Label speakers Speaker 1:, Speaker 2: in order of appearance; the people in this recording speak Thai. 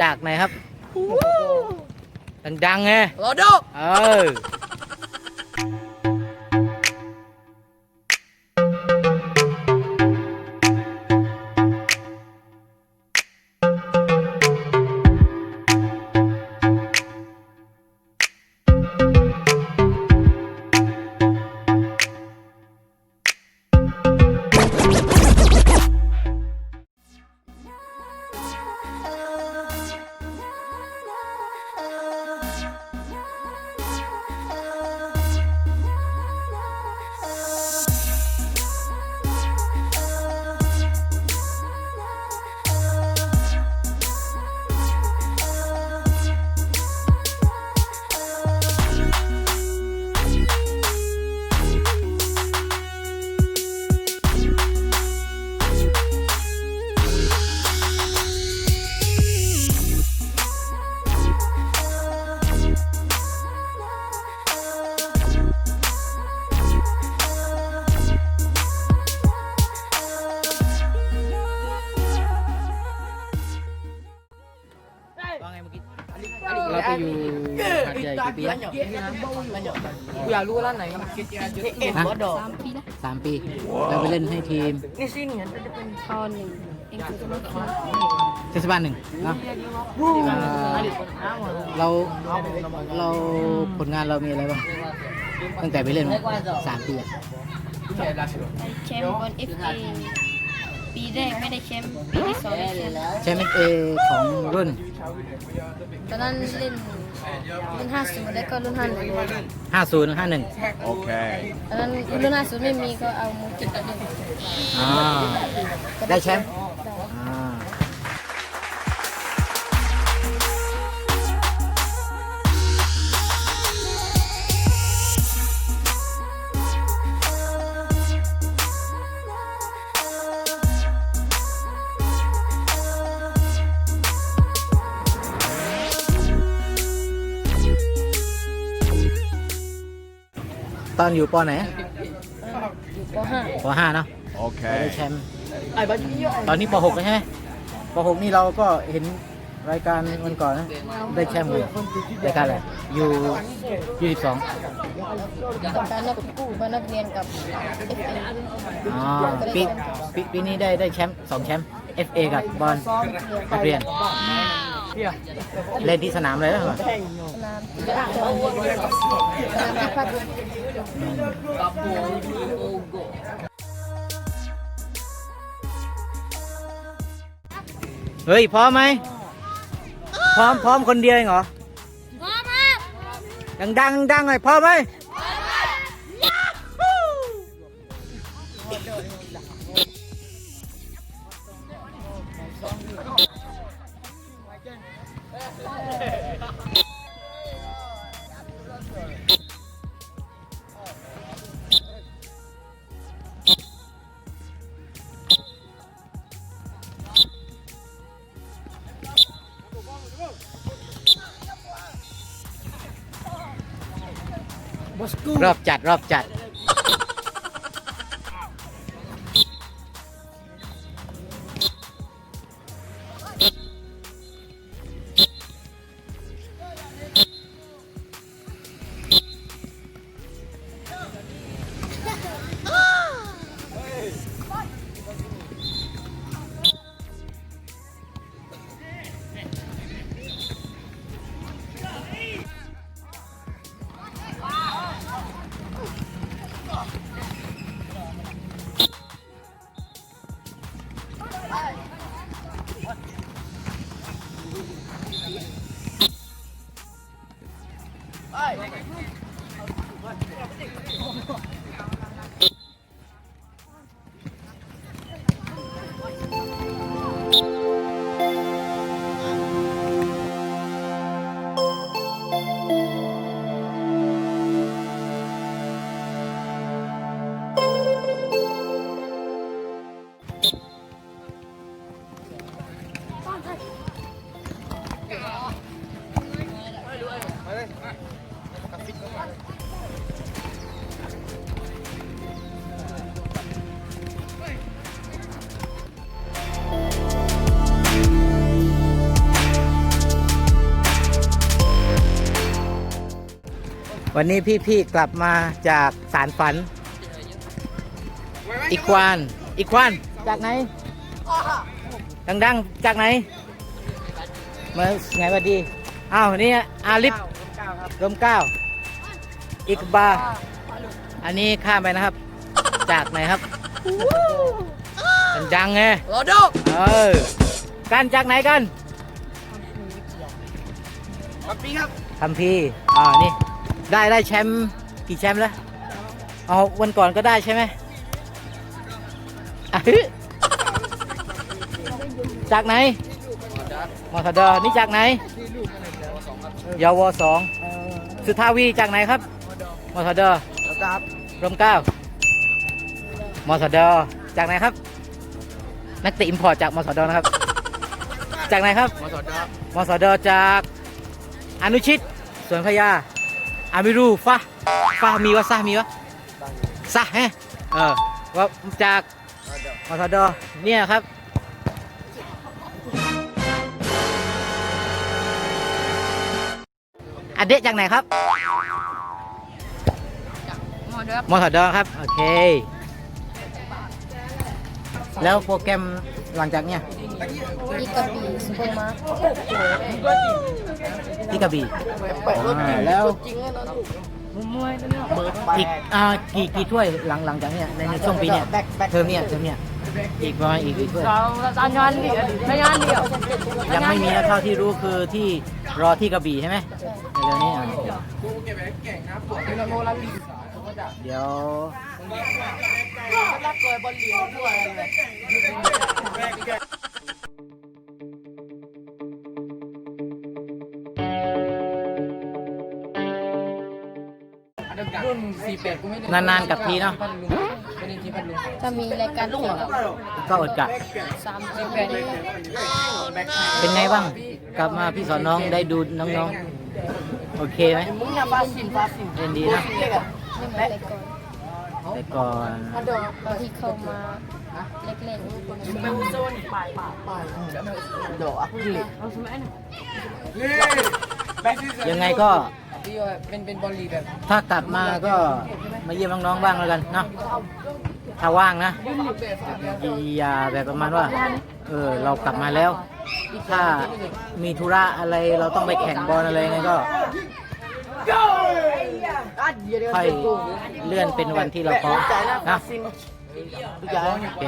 Speaker 1: จากไหนครับ ดังๆไง
Speaker 2: โรโด
Speaker 1: เออ ปีแล้ว
Speaker 2: กูอยากรู้ร้านไหนครับเอ็ด
Speaker 1: ฮะ
Speaker 2: วอดอ
Speaker 3: สามปีนะ
Speaker 1: สามปีเราไปเล่นให้ทีม
Speaker 2: นี่สิเนี่ยจะเป็น
Speaker 3: ทอหนึ่งเองคือจะมาคิด
Speaker 1: เทศบาลหนึ่งเนาะเอ่อเราเราผลงานเรามีอะไรบ้างตั้งแต่ไปเล่นมาสามปีอะ
Speaker 3: ได้แชมป์บอลเอฟเอ ปีแรกไม่ได้แชมป์ปีที่สองได้แชมป์
Speaker 1: แชมป์เอของรุ่น
Speaker 3: ตอนนั้นเล่นรุ่นห้าศูนย์แล้วก็รุ่นห้าหนึ่ง
Speaker 1: 50 51
Speaker 4: Okay.
Speaker 3: ตอนนั้นรุ่นห้าศูนย์ไม่มีก็เอามูจิตเล่น
Speaker 1: อ่าได้แชมป์ ตอนอยู่ปอไหน
Speaker 3: อยู่ปห้า
Speaker 1: ปห้าเนาะได้
Speaker 4: Okay.
Speaker 1: แชมป์
Speaker 2: ไอ้บ้าจี้
Speaker 1: ตอนนี้ป .6 แล้วใช่ไหมป .6 นี่เราก็เห็นรายการวันก่อนนะได้แชมป์เลยรายการอะไรยูยูสิบสอง
Speaker 3: กับการนักกู้กับนักเรียนกับเอฟเอ
Speaker 1: อ๋อปีปีปีนี้ได้ได้แชมป์สองแชมป์ FA กับบอลนักเรียน
Speaker 2: เฮีย
Speaker 1: เล่นที่สนามเลยเหรอ
Speaker 3: สนามสนามพิพัฒน์
Speaker 1: เฮ้ย พร้อมไหม พร้อมพร้อมคนเดียวเองเหรอ
Speaker 3: พร้อมครับ
Speaker 1: ดังดังดังหน่อยพร้อมไหม รอบจัดรอบจัด
Speaker 2: เวั
Speaker 1: นนี้พี่ๆกลับมาจากสารฝัน อีควาน อีควาน จากไหน ดังๆ จากไหน มาไงหวัดดี อ้าวนี่อาลิฟรมเกล้า อิกบา อันนี้ข้ามไปนะครับ จากไหนครับดังๆไง
Speaker 2: โรดก
Speaker 1: เออกันจากไหนกัน
Speaker 2: ครับพี่ครับ
Speaker 1: คัมพีร์อ่านี่ ได้ได้แชมป์กี่แชมป์แล้ว เอาวันก่อนก็ได้ใช่ไหมอะฮึจากไหนมอทดนี่จากไหนยาวสองสุทาวีจากไหนครับมอทด
Speaker 2: ครับ
Speaker 1: รมเกล้ามอทดจากไหนครับ นักเตะอิมพอร์ตจากมอทดนะครับ จากไหนครับ
Speaker 2: มาสอดครับ
Speaker 1: มสดจากอนุชิตสวนพญา อามิรูฟะฟะมีวะซะมีวะซะแฮะเออว่าจากมสดเนี่ยครับอเดะจากไหนครับ
Speaker 3: หมอเด้อ
Speaker 1: มสดครับ โอเค แล้วโปรแกรมหลังจากเนี่ย
Speaker 3: มีกระบี่สุโขมา
Speaker 1: ที่กระบี่อ่าแล้วอีกอ่ากี่กี่ถ้วยหลังหลังจากเนี้ยในในช่วงปีเนี้ยเทอมเนี้ยเทอมเนี้ยอีกประมาณอีกกี่ถ้วย
Speaker 2: เราเรางานเดียวไม่งานเดียว
Speaker 1: ยังไม่มีนะเท่าที่รู้คือที่รอที่กระบี่ใช่ไหมในเร็วนี้อะเดี๋ยว
Speaker 2: รุ่นสี่แปดกูไม่ได้
Speaker 1: นานๆกับทีเนาะ
Speaker 2: ไม่ได้ที่พัดลุง
Speaker 3: ถ้ามีรายการแข่งกับ
Speaker 1: ก็อดกะ
Speaker 3: สามสิบแปดนี่
Speaker 1: เป็นไงบ้าง กลับมาพี่สอนน้องได้ดูน้องๆ โอเคไหม
Speaker 2: มึงอย่าฟาสินฟาสิน
Speaker 1: เล่นดีนะ
Speaker 3: ไม่มารายการ
Speaker 1: แต่ก่อน
Speaker 3: ตอนที่เข้ามาเล็ก
Speaker 2: เป็นโซนปลายปลายปลายเดี๋ยวอะพี่สิ
Speaker 1: ยังไงก็
Speaker 2: ที่ว่าเป็นเป็นบอลลีแบบ
Speaker 1: ถ้ากลับมาก็มาเยี่ยมน้องๆบ้างแล้วกันเนาะถ้าว่างนะอย่าแบบประมาณว่า เออเรากลับมาแล้ว ถ้ามีธุระอะไรเราต้องไปแข่งบอลอะไรไงก็ค่อยเลื่อนเป็นวันที่เราพร้อมนะโอเค